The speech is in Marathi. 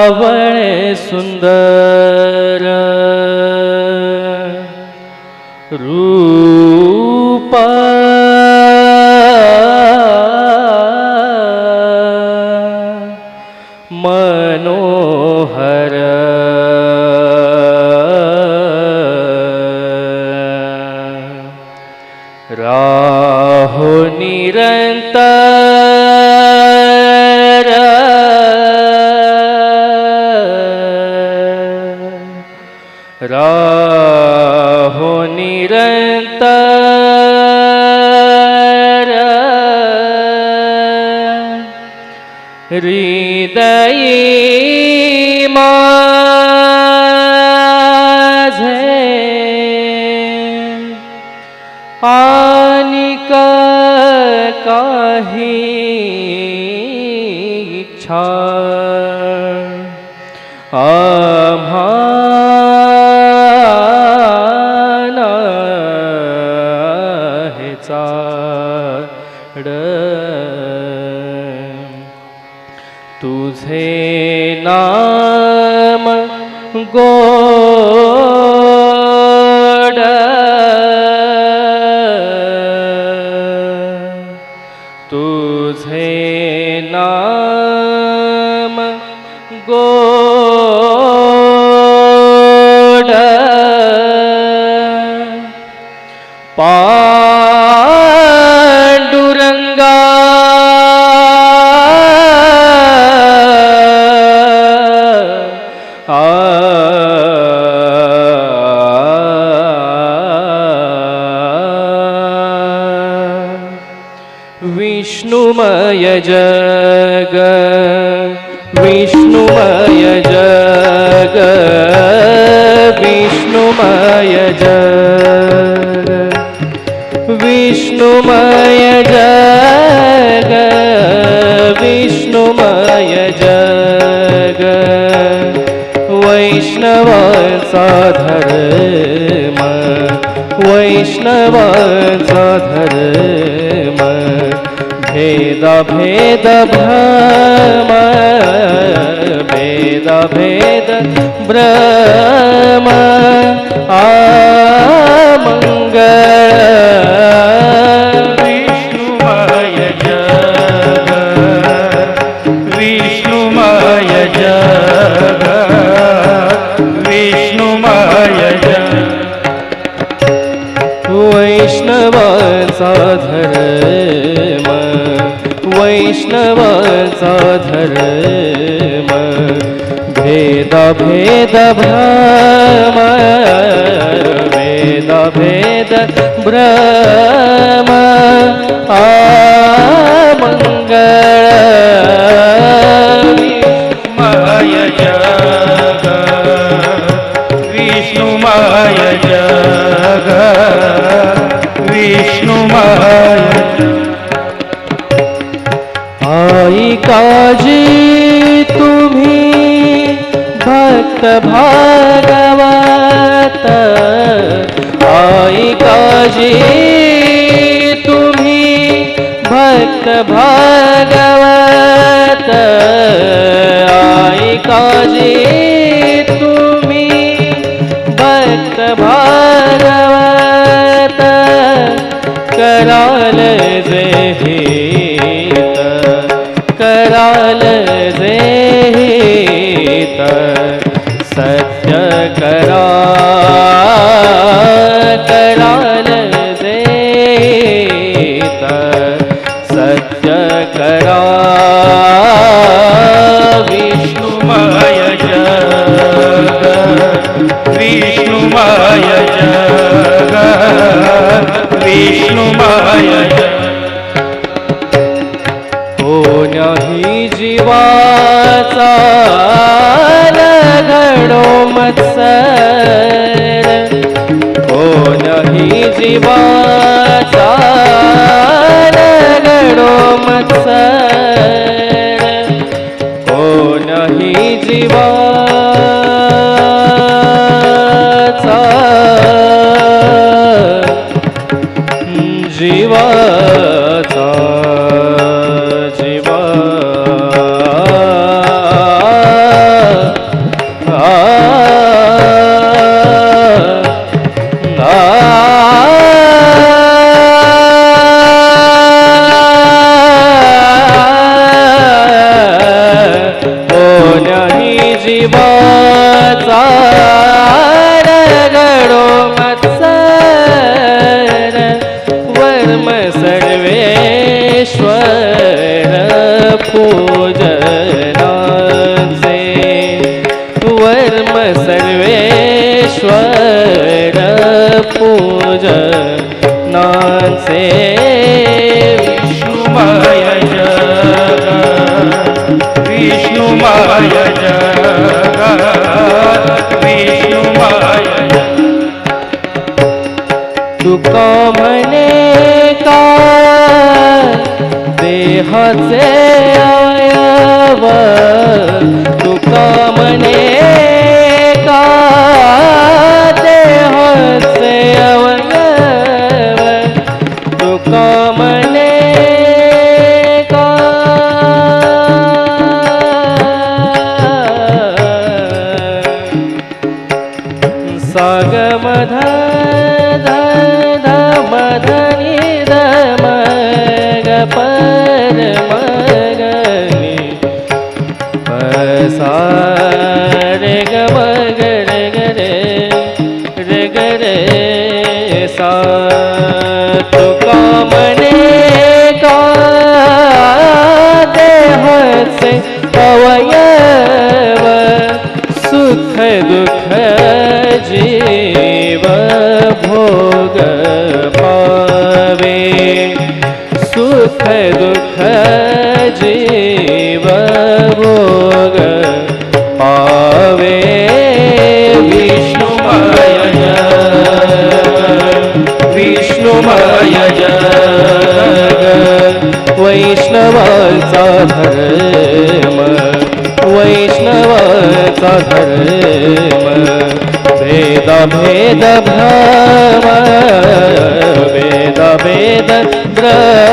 सावळे सुंदर रू રાહો નિરંતર રાહો નિરંતર હૃદયમાં Ah કહી છ पांडुरंगा विष्णुमय जग विष्णुमय जग विष्णुमय जग विष्णुमय जग विष्णुमय जग। वैष्णव धर्म वैष्णव धर्म भेद भेद भ्रम भेद भेद ब्र धर्म वैष्णवाचा धर्म भेद भेद भ्रम भेद भेद भ्रम। विष्णुमय। आई काजी तुम्ही भक्त भागवत। आई काजी तुम्ही भक्त भाग कराल जे हित कराल जे हित सत्य करा कराल जे हित सत्य करा विष्णु विष्णुमय जग विष्णुमय जग विष्णुमय जग जीवाचा घडो मत्सर. कोण्याही जीवाचा घडो मत्सर. कोण्याही जीवा ಶಿವಾ तुझ नाचे विष्णुमय जग विष्णुमय जग विष्णुमय जग तुका म्हणे का देहाचे अवयव तुका मने का? देहाचे अवयव सुख दुख जीव भोग पावे। सुख दुख जीव जग विष्णुमय जग। वैष्णवाचा धर्म वैष्णवाचा धर्म। भेद भेद भ्रम भेद भेद द्र